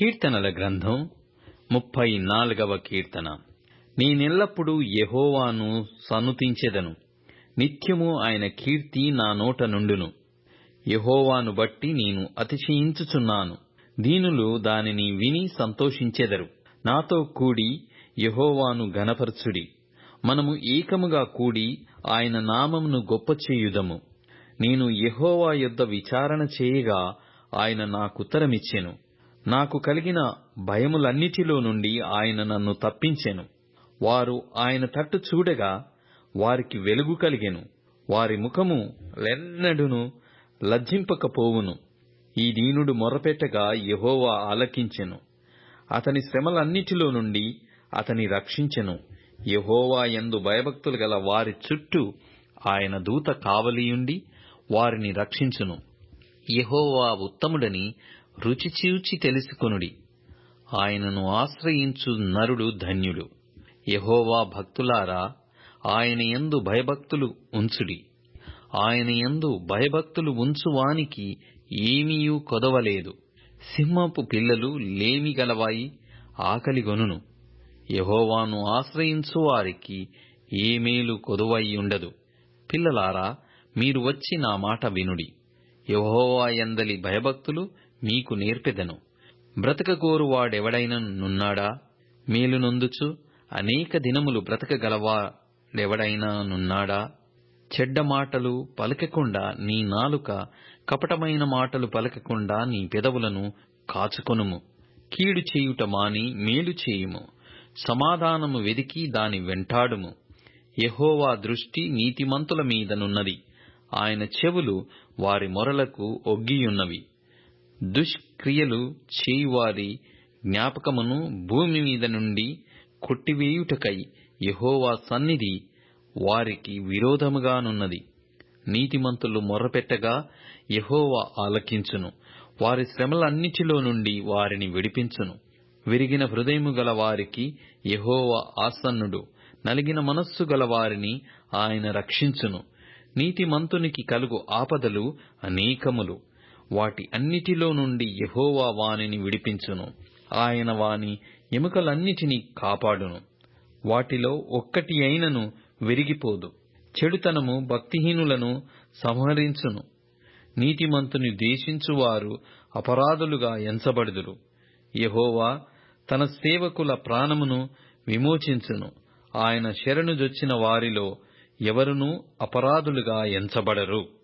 కీర్తనల గ్రంథం ముప్పై నాలుగవ కీర్తన. నేనెల్లప్పుడూ యహోవాను సనుతించెదను. నిత్యము ఆయన కీర్తి నా నోట నుండును. యహోవాను బట్టి నేను అతిశయించుచున్నాను. దీనులు దానిని విని సంతోషించెదరు. నాతో కూడి యహోవాను ఘనపరచుడి. మనము ఏకముగా కూడి ఆయన నామమును గొప్ప చేయుదము నేను యహోవా యొద్ద విచారణ చేయగా ఆయన నాకుత్తరమిచ్చెను నాకు కలిగిన భయములన్నిటిలో నుండి ఆయన నన్ను తప్పించెను. వారు ఆయన తట్టు చూడగా వారికి వెలుగు కలిగెను. వారి ముఖము లెన్నడును లజ్జింపకపోవును. ఈ దీనుడు మొరపెట్టగా యహోవా ఆలకించెను. అతని శ్రమలన్నిటిలో నుండి అతని రక్షించెను. యహోవా ఎందు భయభక్తులు గల వారి చుట్టూ ఆయన దూత కావలియుండి వారిని రక్షించును. యెహోవా ఉత్తముడని రుచిచూచి తెలుసుకొనుడి. ఆయనను ఆశ్రయించు నరుడు ధన్యుడు. యహోవా భక్తులారా ఆయన యందు భయభక్తులు ఉంచుడి. ఆయన యందు భయభక్తులు ఉంచువానికి ఏమీయూ కొదవలేదు. సింహపు పిల్లలు లేమి గలవాయి ఆకలిగొనును యహోవాను ఆశ్రయించు వారికి ఏ మేలు కొదువయ్యుండదు పిల్లలారా మీరు వచ్చి నా మాట వినుడి. యెహోవా ఎందలి భయభక్తులు మీకు నేర్పెదను. బ్రతకగోరువాడెవడైనా నున్నాడా మేలు నొందుచు అనేక దినములు బ్రతకగలవాడెవడైనా నున్నాడా చెడ్డ మాటలు పలకకుండా నీ నాలుక కపటమైన మాటలు పలకకుండా నీ పెదవులను కాచుకొనుము. కీడు చేయుట మాని మేలు చేయుము. సమాధానము వెదికి దాని వెంటాడుము. యహోవా దృష్టి నీతిమంతుల మీదనున్నది. ఆయన చెవులు వారి మొరలకు ఒగ్గియున్నవి. దుష్క్రియలు చేయువారి జ్ఞాపకమును భూమి మీద నుండి కొట్టివేయుటకై యెహోవా సన్నిధి వారికి విరోధముగానున్నది. నీతిమంతులు మొరపెట్టగా యెహోవా ఆలకించును. వారి శ్రమలన్నిటిలో నుండి వారిని విడిపించును. విరిగిన హృదయము గల వారికి యెహోవా ఆసన్నుడు. నలిగిన మనస్సు గల వారిని ఆయన రక్షించును. నీతిమంతునికి కలుగు ఆపదలు అనేకములు. వాటి అన్నిటిలో నుండి యెహోవా వానిని విడిపించును. ఆయన వాని ఎముకలన్నిటినీ కాపాడును. వాటిలో ఒక్కటి అయినను విరిగిపోదు. చెడుతనము భక్తిహీనులను సంహరించును. నీతిమంతుని ద్వేషించువారు అపరాధులుగా ఎంచబడుదురు. యెహోవా తన సేవకుల ప్రాణమును విమోచించును. ఆయన శరణుజొచ్చిన వారిలో ఎవరునూ అపరాధులుగా ఎంచబడరు.